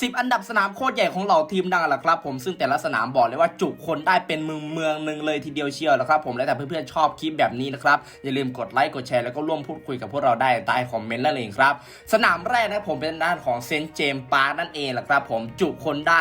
10 อันดับสนามโคตรใหญ่ของเหล่าทีมดังแหละครับผมซึ่งแต่ละสนามบอกเลยว่าจุคนได้เป็นเมืองเมืองหนึ่งเลยทีเดียวเชียวนะครับผมและแต่เพื่อนๆชอบคลิปแบบนี้นะครับอย่าลืมกดไลค์กดแชร์แล้วก็ร่วมพูดคุยกับพวกเราได้ใต้คอมเมนต์นั่นเองครับสนามแรกนะผมเป็นด้านของเซนต์เจมส์ปาร์นั่นเองแหละครับผมจุคนได้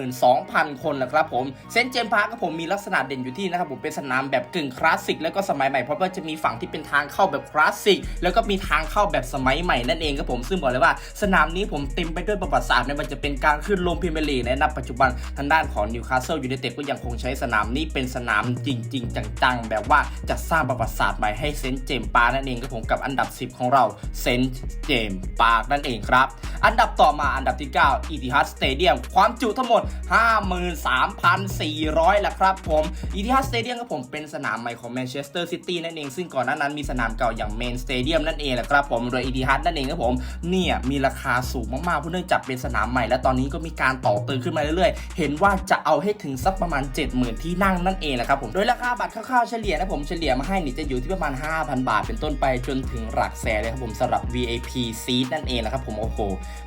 52,000 คนแหละครับผมเซนต์เจมส์ปาร์ก็ผมมีลักษณะเด่นอยู่ที่นะครับผมเป็นสนามแบบกึ่งคลาสสิกแล้วก็สมัยใหม่เพราะว่าจะมีฝั่งที่เป็นทางเข้าแบบคลาสสิกแล้วก็มีทางเข้าแบบสมัยใหม่นั่นเองครับผมซึ่งบอกเลยว่าสนามนี้ผมเต็มไปด้วยประวัติศาสตร์ไม่ว่าจะเป็นการขึ้นลงพรีเมียร์ลีกในณปัจจุบันทางด้านของนิวคาสเซิลยูไนเต็ดก็ยังคงใช้สนามนี้เป็นสนามจริง ๆ จังๆ แบบว่าจะสร้างประวัติศาสตร์ใหม่ให้เซนต์เจมส์ปาร์นั่นเองครับผมกับอันดับ 10 ของเราเซนต์เจมส์ปาร์นั่นเองครับ อันดับต่อมาอันดับที่ 9 อีติฮัดสเตเดียมความจุทั้งหมด 53,400ละครับผมอีติฮัดสเตเดียมครับผมเป็นสนามใหม่ของแมนเชสเตอร์ซิตี้นั่นเองซึ่งก่อนหน้านั้นมีสนามเก่าอย่างเมนสเตเดียมนั่นเองแหละครับผมโดยอีติฮัดนั่นเองครับผมเนี่ยมีราคาสูงมากๆเพราะเนื่องจากเป็นสนามใหม่ และตอนนี้ก็มีการต่อเติมขึ้นมาเรื่อยๆ เห็นว่าจะเอาให้ถึงสักประมาณ 70,000 ที่นั่งนั่นเองแหละครับผมโดยราคาบัตรคร่าวๆเฉลี่ยนะผมเฉลี่ยมาให้นี่จะอยู่ที่ประมาณ 5,000 บาท เป็นต้นไปจนถึงหลักแสนเลยครับผมสำหรับ VIP seat นั่นเองนะครับผมโอ้โห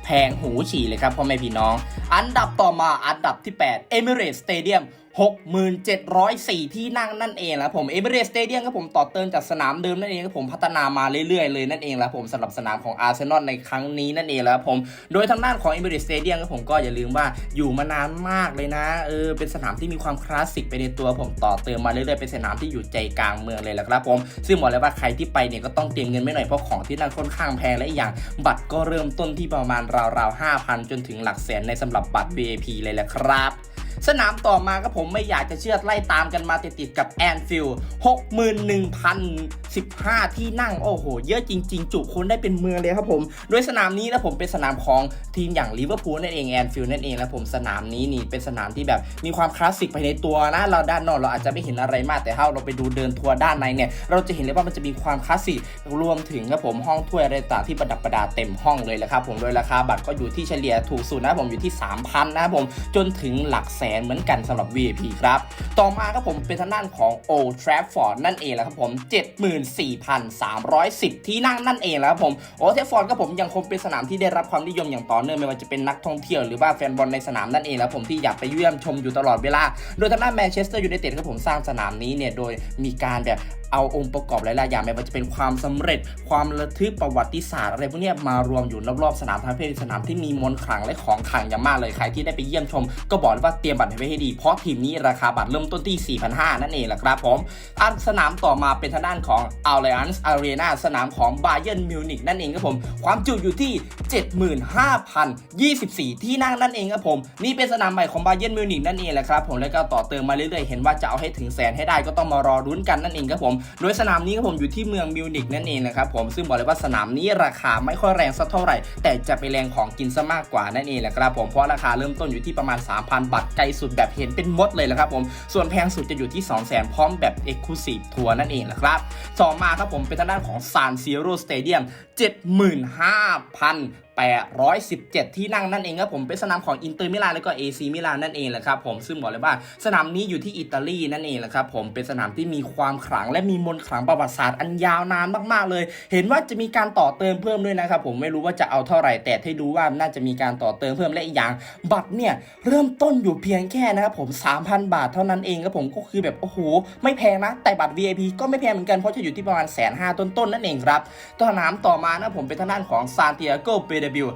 แพงหูฉี่เลยครับพ่อแม่พี่น้อง อันดับต่อมาอันดับที่ 8 Emirates Stadium 6704 ที่นั่งนั่นเองแล้วผมเอเบเรสเตเดียมครับผมต่อเติมจากสนามเดิมนั่นเองครับผมพัฒนามาเรื่อยๆเลยนั่นเองแล้วผมสำหรับสนามของอาร์เซนอลในครั้งนี้นั่นเองแล้วผมโดยทางด้านของเอเบเรสเตเดียมครับผมก็อย่าลืมว่าอยู่มานานมากเลยนะเออเป็นสนามที่มีความคลาสสิกไปในตัวผมต่อเติมมาเรื่อยๆเป็นสนามที่อยู่ใจกลางเมืองเลยแหละครับผมซึ่งบอกเลยว่าใครที่ไปเนี่ยก็ต้องเตรียมเงินไม่หน่อยเพราะของที่นั่นค่อนข้างแพงและอีกอย่างบัตรก็เริ่มต้นที่ประมาณราวๆ5,000 จนถึงหลักแสนในสำหรับบัตร VIP เลยแหละครับ สนามต่อมาก็ผมไม่อยากจะเชื่อไล่ตามกันมาติดๆกับแอนฟิลด์61,015 ที่นั่ง โอ้โห เยอะจริง ๆ จุคนได้เป็นเมืองเลยครับผม โดยสนามนี้นะผมเป็นสนามของทีมอย่างลิเวอร์พูลนั่นเองแอนฟิลด์นั่นเองแล้วผมสนามนี้นี่เป็นสนามที่แบบมีความคลาสสิกภายในตัวนะเราด้านนอกเราอาจจะไม่เห็นอะไรมากแต่ถ้าเราไปดูเดินทัวร์ด้านในเนี่ยเราจะเห็นเลยว่ามันจะมีความคลาสสิกรวมถึงครับผมห้องถ้วยอะไรต่างที่ประดับประดาเต็มห้องเลยแหละครับผมโดยราคาบัตรก็อยู่ที่เฉลี่ยถูกสุดนะผมอยู่ที่ 3,000 นะผมจนถึงหลักแสนเหมือนกันสำหรับ VIP ครับ ต่อมาครับผมเป็นทางด้านของ Old Trafford นั่นเองแหละครับผม 74,310 ที่นั่งนั่นเองแหละครับผม Old Trafford ก็ผมยังคงเป็นสนามที่ได้รับความนิยมอย่างต่อเนื่องไม่ว่าจะเป็นนักท่องเที่ยวหรือว่าแฟนบอลในสนามนั่นเองแล้วผมที่อยากไปเยี่ยมชมอยู่ตลอดเวลา โดยทางด้านแมนเชสเตอร์ยูไนเต็ดครับผมสร้างสนามนี้เนี่ยโดยมีการแบบ เอาองค์ประกอบหลายๆอย่างไม่ว่าจะเป็นความสำเร็จ ความระทึกประวัติศาสตร์อะไรพวกนี้มารวมอยู่รอบๆสนามทางเพศสนามที่มีมนต์ขลังและของขลังอย่างมากเลยใครที่ได้ไปเยี่ยมชม ก็บอกเลยว่าเตรียมบัตรไว้ให้ดี เพราะทีมนี้ราคาบัตรเริ่มต้นที่ 4,500 นั่นเองแหละครับผมอันสนามต่อมาเป็นทางด้านของ Allianz Arena สนามของ Bayern Munich นั่นเองครับผมความจุอยู่ที่ 75,024 ที่นั่งนั่นเองครับผมนี่เป็นสนามใหม่ของ Bayern Munich นั่นเองแหละครับผมแล้วก็ต่อเติมมาเรื่อยๆเห็นว่าจะเอาให้ถึงแสนให้ได้ก็ต้องมารอรุ้นกันนั่นเองครับผมโดยสนามนี้ครับผมอยู่ที่เมืองมิวนิกนั่นเองนะครับผมซึ่งบอกเลยว่าสนามนี้ราคาไม่ค่อยแรงสักเท่าไหร่ แต่จะไปแรงของกินซะมากกว่านั่นเองแหละครับผมเพราะราคาเริ่มต้นอยู่ที่ประมาณ 3,000 บาทไกลสุดแบบเห็นเป็นมดเลยแหละครับผมส่วนแพงสุดจะอยู่ที่ 200,000 พร้อมแบบ Exclusive ทัวร์นั่นเองแหละครับต่อมาครับผมเป็นทางด้านของซานซีโร่สเตเดียม75,000 817 ที่นั่งนั่นเองครับผมเป็นสนามของอินเตอร์มิลานแล้วก็ AC มิลานนั่นเองแหละครับผมซึ่งบอกเลยว่าสนามนี้อยู่ที่อิตาลีนั่นเองแหละครับผมเป็นสนามที่มีความขลังและมีมนต์ขลังประวัติศาสตร์อันยาวนานมากๆ เลย เห็นว่าจะมีการต่อเติมเพิ่มด้วยนะครับผมไม่รู้ว่าจะเอาเท่าไหร่แต่ให้ดูว่าน่าจะมีการต่อเติมเพิ่มและอีกอย่าง บัตรเนี่ยเริ่มต้นอยู่เพียงแค่นะครับผม3,000 บาทเท่านั้นเองครับผมก็คือแบบโอ้โหไม่แพงนะแต่บัตร VIP ก็ไม่แพงเหมือนกันเพราะจะอยู่ที่ประมาณแสนห้าต้นๆนั่นเองครับตัวสนามต่อมานะผมเป็นทางด้านของซานติอาโกเบเดบิล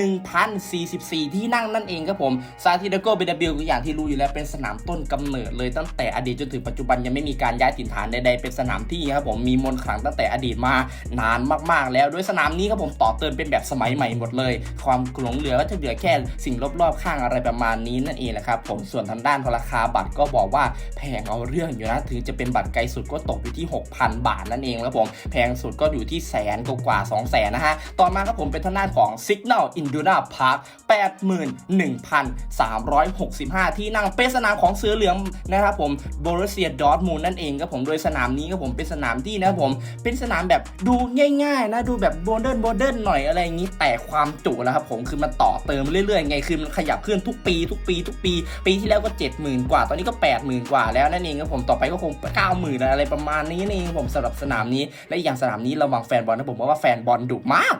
81,044 ที่นั่งนั่นเองครับผมซาติอาโกเบเดบิลก็อย่างที่รู้อยู่แล้วเป็นสนามต้นกำเนิดเลยตั้งแต่อดีตจนถึงปัจจุบันยังไม่มีการย้ายถิ่นฐานใดๆเป็นสนามที่ครับผมมีมนขลังตั้งแต่อดีตมานานมากๆ แล้วด้วยสนามนี้ครับผมต่อเติมเป็นแบบสมัยใหม่หมดเลย ความหลงเหลือก็จะเหลือแค่สิ่งรอบๆข้างอะไรประมาณนี้นั่นเองแหละครับผมส่วนทางด้านราคาบัตรก็บอกว่าแพงเอาเรื่องอยู่นะถึงจะเป็นบัตรไกลสุดก็ตกอยู่ที่ 6,000 บาทนั่นเองแล้วผมแพงสุดก็อยู่ที่แสนกว่า2แสนนะฮะต่อมาครับผมเป็นทางด้านของ Signal Iduna Park 81,365 ที่นั่งเป็นสนามของเสือเหลืองนะครับผม Borussia Dortmund นั่นเองครับผมโดยสนามนี้ครับผมเป็นสนามที่นะครับผมเป็นสนามแบบดูง่ายๆนะดูแบบโมเดิร์นโมเดิร์นหน่อยอะไรอย่างนี้ แต่ความจุแล้วครับผมคือมันต่อเติมเรื่อยๆไงคือมันขยับขึ้นทุกปี ทุกปี ทุกปี ปีที่แล้วก็ 70,000 กว่า ตอนนี้ก็ 80,000 กว่าแล้วนั่นเองครับผมต่อไปก็คง 90,000 อะไรประมาณนี้นี่เองครับผมสำหรับสนามนี้และอีกอย่างสนามนี้ระวังแฟนบอลนะผมว่าแฟนบอลดุมาก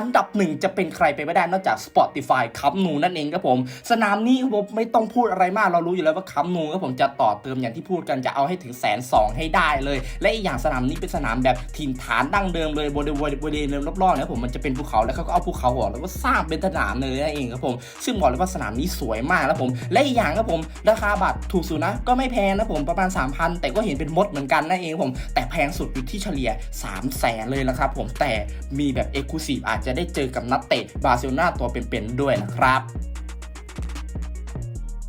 อันดับหนึ่งจะเป็นใครไปไม่ได้นอกจาก Spotify คัมนูนั่นเองครับผม สนามนี้ผมไม่ต้องพูดอะไรมากเรารู้อยู่แล้วว่าคัมนูครับผมจะต่อเติมอย่างที่พูดกันจะเอาให้ถึงแสนสองให้ได้เลย และอีกอย่างสนามนี้เป็นสนามแบบถิ่นฐานดั้งเดิมเลยบริเวณบริเวณรอบๆเนี่ยผมมันจะเป็นภูเขาแล้วเขาก็เอาภูเขาออกแล้วก็สร้างเป็นสนามเลยนั่นเองครับผมซึ่งบอกเลยว่าสนามนี้สวยมากแล้วผม และอีกอย่างครับผมราคาบัตรถูกสุดนะก็ไม่แพงนะผมประมาณ 3,000 แต่ก็เห็นเป็นมดเหมือนกันนั่นเองผมแต่แพงสุดอยู่ที่เฉลี่ย 3 0 0แสนเลยนะครับผมแต่มีแบบเอ็กซ์คลูซีฟอาจจะได้เจอกับนักเตะบาร์เซโลนาตัวเป็นๆด้วยนะครับ